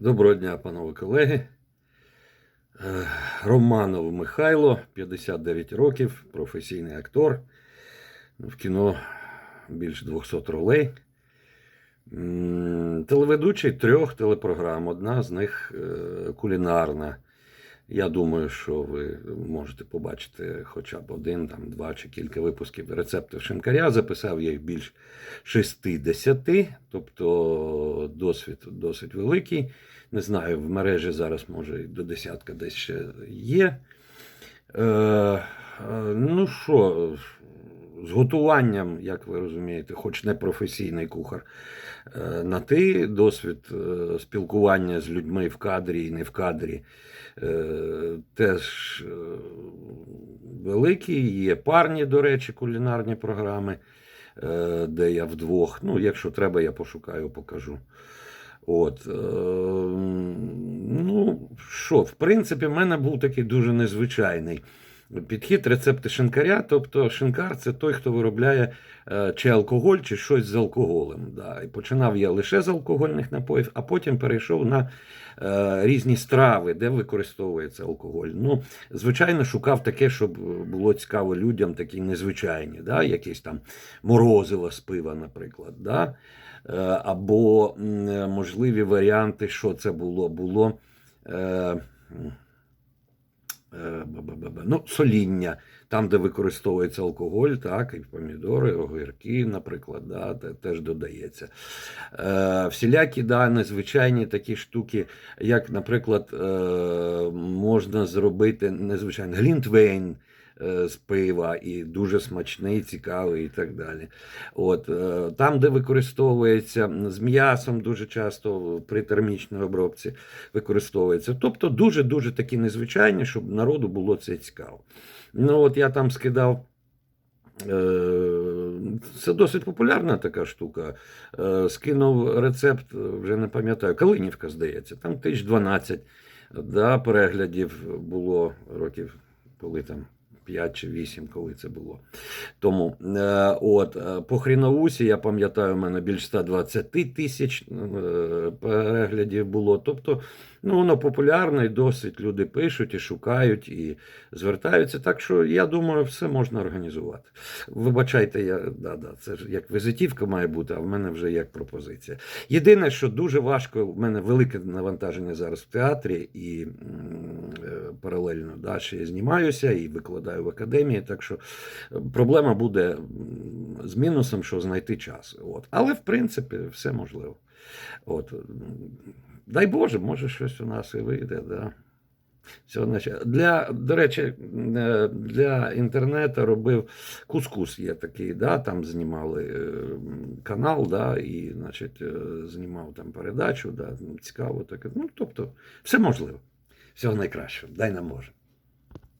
Доброго дня, панове колеги. Е, Романов Михайло, 59 років, професійний актор. В кіно більше 200 ролей. Телеведучий трьох телепрограм. Одна з них е, кулінарна. Я думаю, що ви можете побачити хоча б один, там, два чи кілька випусків рецептів шинкаря. Записав я їх більш 60, тобто досвід досить великий. Не знаю, в мережі зараз може до десятка десь ще є. Е, е, ну що, з готуванням, як ви розумієте, хоч не професійний кухар, е, на ти досвід е, спілкування з людьми в кадрі і не в кадрі е, теж великий. Є парні, до речі, кулінарні програми, де я вдвох. Ну, якщо треба, я пошукаю, покажу. От, ну, що, в принципі, в мене був такий дуже незвичайний підхід рецепти шинкаря. Тобто шинкар це той, хто виробляє е, чи алкоголь, чи щось з алкоголем. Да. І починав я лише з алкогольних напоїв, а потім перейшов на е, різні страви, де використовується алкоголь. Ну, звичайно, шукав таке, щоб було цікаво людям, такі незвичайні, да, якісь там морозиво з пива, наприклад. Да. Е, або можливі варіанти, що це було. Було е, м, е, ба-ба-ба-ба, ну, соління, там, де використовується алкоголь, так, і помідори, огірки, наприклад, да, теж додається. Е, всілякі да, незвичайні такі штуки, як, наприклад, е, можна зробити незвичайно глінтвейн з пива, і дуже смачний, цікавий і так далі. От, е, там, де використовується з м'ясом, дуже часто при термічній обробці використовується. Тобто дуже-дуже такі незвичайні, щоб народу було це цікаво. Ну, от я там скидав. е, Це досить популярна така штука. Е, Скинув рецепт, вже не пам'ятаю, Калинівка, здається, там 1012 да, переглядів було років, коли там 5 чи 8, коли це було. Тому е, от, е, по хріновусі, я пам'ятаю, у мене більш 120 тисяч е, переглядів було. Тобто, ну, воно популярне і досить люди пишуть і шукають, і звертаються. Так що я думаю, все можна організувати. Вибачайте, я, да, да, це ж як візитівка має бути, а в мене вже як пропозиція. Єдине, що дуже важко, в мене велике навантаження зараз в театрі, і паралельно да, ще я знімаюся і викладаю в академії. Так що е, проблема буде з мінусом, що знайти час. От. Але в принципі все можливо. От. Дай Боже, може щось у нас і вийде. Да. Для, до речі, е, для інтернету робив кускус є такий, да, там знімали е, канал, да, і значить, знімав там передачу, да, цікаво таке. Ну, тобто, все можливо. Всього найкращого. Дай нам Боже.